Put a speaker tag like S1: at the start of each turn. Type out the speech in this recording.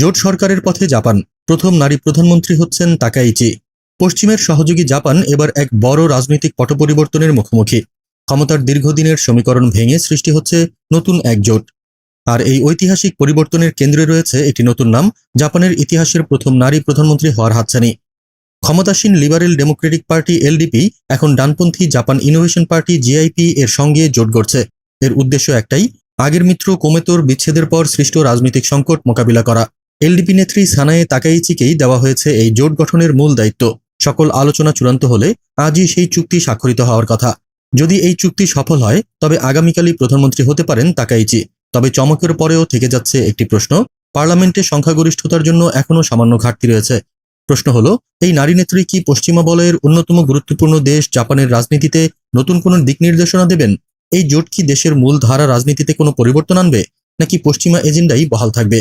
S1: জোট সরকারের পথে জাপান। প্রথম নারী প্রধানমন্ত্রী হচ্ছেন তাকাইচি। পশ্চিমের সহযোগী জাপান এবার এক বড় রাজনৈতিক পট পরিবর্তনের মুখোমুখি। ক্ষমতার দীর্ঘদিনের সমীকরণ ভেঙে সৃষ্টি হচ্ছে নতুন এক জোট। আর এই ঐতিহাসিক পরিবর্তনের কেন্দ্রে রয়েছে একটি নতুন নাম, জাপানের ইতিহাসের প্রথম নারী প্রধানমন্ত্রী হওয়ার হাতছানি। ক্ষমতাসীন লিবারেল ডেমোক্রেটিক পার্টি এলডিপি এখন ডানপন্থী জাপান ইনোভেশন পার্টি জিআইপি এর সঙ্গে জোট গড়ছে। এর উদ্দেশ্য একটাই, আগের মিত্র কোমেতোর বিচ্ছেদের পর সৃষ্ট রাজনৈতিক সংকট মোকাবিলা করা। এলডিপি নেত্রী সানায়ে তাকাইচিকেই দেওয়া হয়েছে এই জোট গঠনের মূল দায়িত্ব। সকল আলোচনা চূড়ান্ত হলে আজই সেই চুক্তি স্বাক্ষরিত হওয়ার কথা। যদি এই চুক্তি সফল হয়, তবে আগামীকালই প্রধানমন্ত্রী হতে পারেন তাকাইচি। তবে চমকের পরেও থেকে যাচ্ছে একটি প্রশ্ন, পার্লামেন্টে সংখ্যাগরিষ্ঠতার জন্য এখনও সামান্য ঘাটতি রয়েছে। প্রশ্ন হলো, এই নারী নেত্রী কি পশ্চিমা বলয়ের অন্যতম গুরুত্বপূর্ণ দেশ জাপানের রাজনীতিতে নতুন কোনো দিক নির্দেশনা দেবেন? এই জোট কি দেশের মূল ধারা রাজনীতিতে কোনো পরিবর্তন আনবে? নাকি পশ্চিমা এজেন্ডাই বহাল থাকবে?